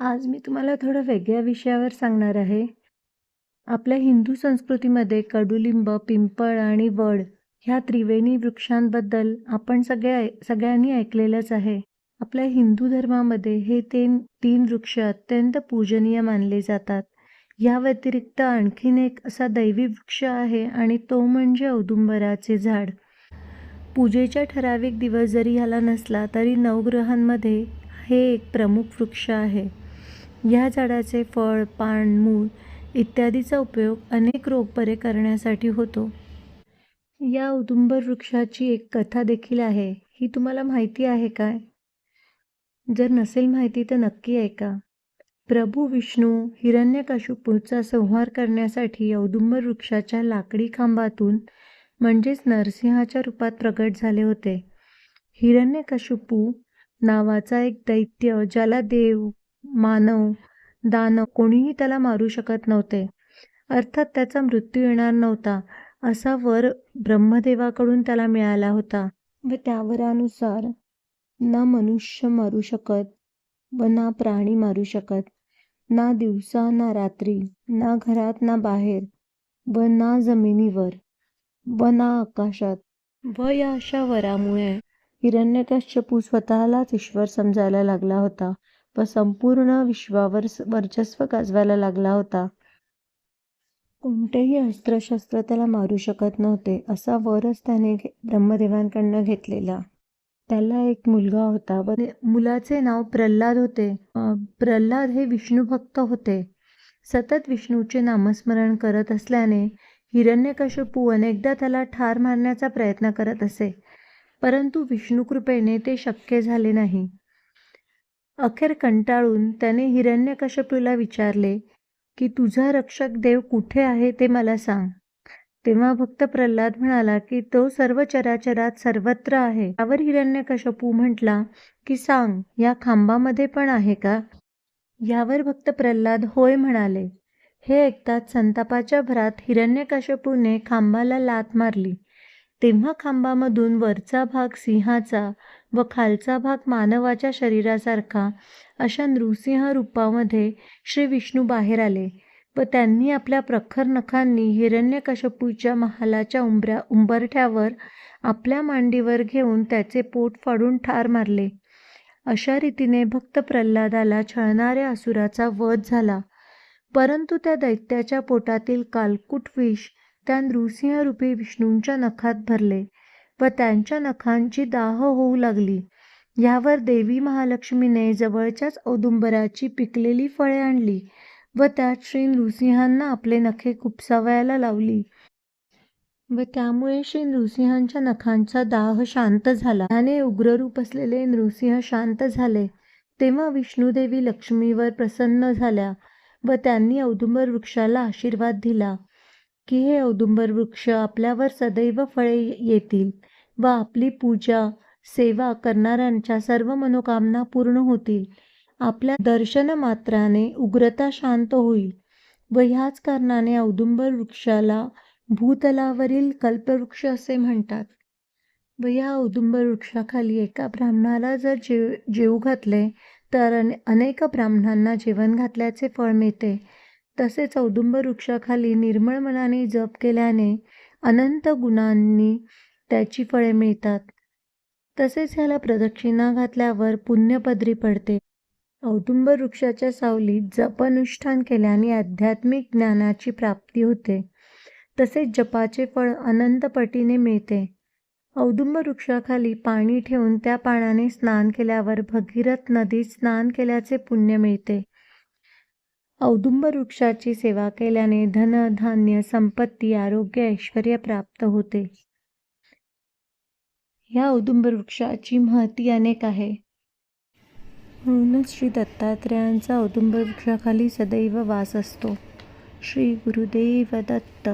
आज मी तुम्हाला थोडं वेगळ्या विषयावर सांगणार आहे. आपल्या हिंदू संस्कृतीमध्ये कडुलिंब, पिंपळ आणि वड ह्या त्रिवेणी वृक्षांबद्दल आपण सगळ्या ऐ सगळ्यांनी ऐकलेलंच आहे. आपल्या हिंदू धर्मामध्ये हे तीन तीन वृक्ष अत्यंत पूजनीय मानले जातात. या व्यतिरिक्त आणखीन एक असा दैवी वृक्ष आहे आणि तो म्हणजे औदुंबराचे झाड. पूजेच्या ठराविक दिवस जरी ह्याला नसला तरी नवग्रहांमध्ये हे एक प्रमुख वृक्ष आहे. या झाडाचे फळ, पान, मूळ इत्यादीचा उपयोग अनेक रोग बरे करण्यासाठी होतो. या औदुंबर वृक्षाची एक कथा देखील आहे. ही तुम्हाला माहिती आहे काय? जर नसेल माहिती तर नक्की ऐका. प्रभू विष्णू हिरण्यकाशुपूचा संहार करण्यासाठी औदुंबर वृक्षाच्या लाकडी खांबातून म्हणजेच नरसिंहाच्या रूपात प्रगट झाले होते. हिरण्यकशिपू नावाचा एक दैत्य ज्याला देव, मानव, दानव कोणीही त्याला मारू शकत नव्हते. अर्थात त्याचा मृत्यू येणार नव्हता असा वर ब्रह्मदेवाकडून त्याला मिळाला होता व त्या वरानुसार ना मनुष्य मारू शकत व ना प्राणी मारू शकत, ना दिवसा ना रात्री, ना घरात ना बाहेर व ना जमिनीवर व ना आकाशात. व या अशा वरामुळे हिरण्यकश्यपू स्वतःलाच ईश्वर समजायला लागला होता व संपूर्ण विश्वावर वर्चस्व गाजवायला लागला होता. कोणतेही अस्त्रशस्त्र त्याला मारू शकत नव्हते असा वरच त्याने ब्रह्मदेवांकडून घेतलेला. त्याला एक मुलगा होता व मुलाचे नाव प्रल्हाद होते. प्रल्हाद हे विष्णुभक्त होते. सतत विष्णूचे नामस्मरण करत असल्याने हिरण्यकशपू अनेकदा त्याला ठार मारण्याचा प्रयत्न करत असे, परंतु विष्णुकृपेने ते शक्य झाले नाही. अखेर कंटाळून त्याने हिरण्यकश्यपूला विचारले की तुझा रक्षक देव कुठे आहे ते मला सांग. तेव्हा भक्त प्रल्हाद म्हणाला की तो सर्व चराचरात सर्वत्र आहे. यावर हिरण्यकशपू म्हटला की सांग या खांबामध्ये पण आहे का? यावर भक्त प्रल्हाद होय म्हणाले. हे ऐकताच संतापाच्या भरात हिरण्यकशपूने खांबाला लाथ मारली. तेव्हा खांबामधून वरचा भाग सिंहाचा व खालचा भाग मानवाच्या शरीरासारखा अशा नृसिंह रूपामध्ये श्री विष्णू बाहेर आले व त्यांनी आपल्या प्रखर नखांनी हिरण्यकशपूच्या महालाच्या उंबऱ्या उंबरठ्यावर आपल्या मांडीवर घेऊन त्याचे पोट फाडून ठार मारले. अशा रीतीने भक्त प्रल्हादाला छळणाऱ्या असुराचा वध झाला. परंतु त्या दैत्याच्या पोटातील कालकुट विष त्या नृसिंहरूपी विष्णूंच्या नखात भरले व त्यांच्या नखांची दाह होऊ लागली. यावर देवी महालक्ष्मीने जवळच्याच औदुंबराची पिकलेली फळे आणली व त्यात श्री नृसिंहांना आपले नखे खुपसावयाला लावली. व त्यामुळे श्री नृसिंहांच्या नखांचा दाह शांत झाला. त्याने उग्ररूप असलेले नृसिंह शांत झाले. तेव्हा विष्णुदेवी लक्ष्मीवर प्रसन्न झाल्या व त्यांनी औदुंबर वृक्षाला आशीर्वाद दिला की हे औदुंबर वृक्ष आपल्यावर सदैव फळे येतील व आपली पूजा, सेवा करणाऱ्यांच्या सर्व मनोकामना पूर्ण होतील. आपल्या दर्शनमात्राने उग्रता शांत होईल व ह्याच कारणाने औदुंबर वृक्षाला भूतलावरील कल्पवृक्ष असे म्हणतात. व या औदुंबर वृक्षाखाली एका ब्राह्मणाला जर जेव जेवू घातले तर अनेक ब्राह्मणांना जेवण घातल्याचे फळ मिळते. तसेच औदुंब वृक्षाखाली निर्मळ मनाने जप केल्याने अनंत गुणांनी त्याची फळे मिळतात. तसेच ह्याला प्रदक्षिणा घातल्यावर पुण्यपदरी पडते. औदुंब वृक्षाच्या सावलीत जप-अनुष्ठान केल्याने आध्यात्मिक ज्ञानाची प्राप्ती होते. तसेच जपाचे फळ अनंतपटीने मिळते. औदुंब वृक्षाखाली पाणी ठेवून त्या पाण्याने स्नान केल्यावर भगीरथ नदीत स्नान केल्याचे पुण्य मिळते. औदुंबर वृक्षाची सेवा केल्याने धन, धान्य, संपत्ती, आरोग्य, ऐश्वर्य प्राप्त होते. या औदुंबर वृक्षाची महती अनेक आहे. म्हणूनच श्री दत्तात्रेयांचा औदुंबर वृक्षाखाली सदैव वास असतो. श्री गुरुदेव दत्त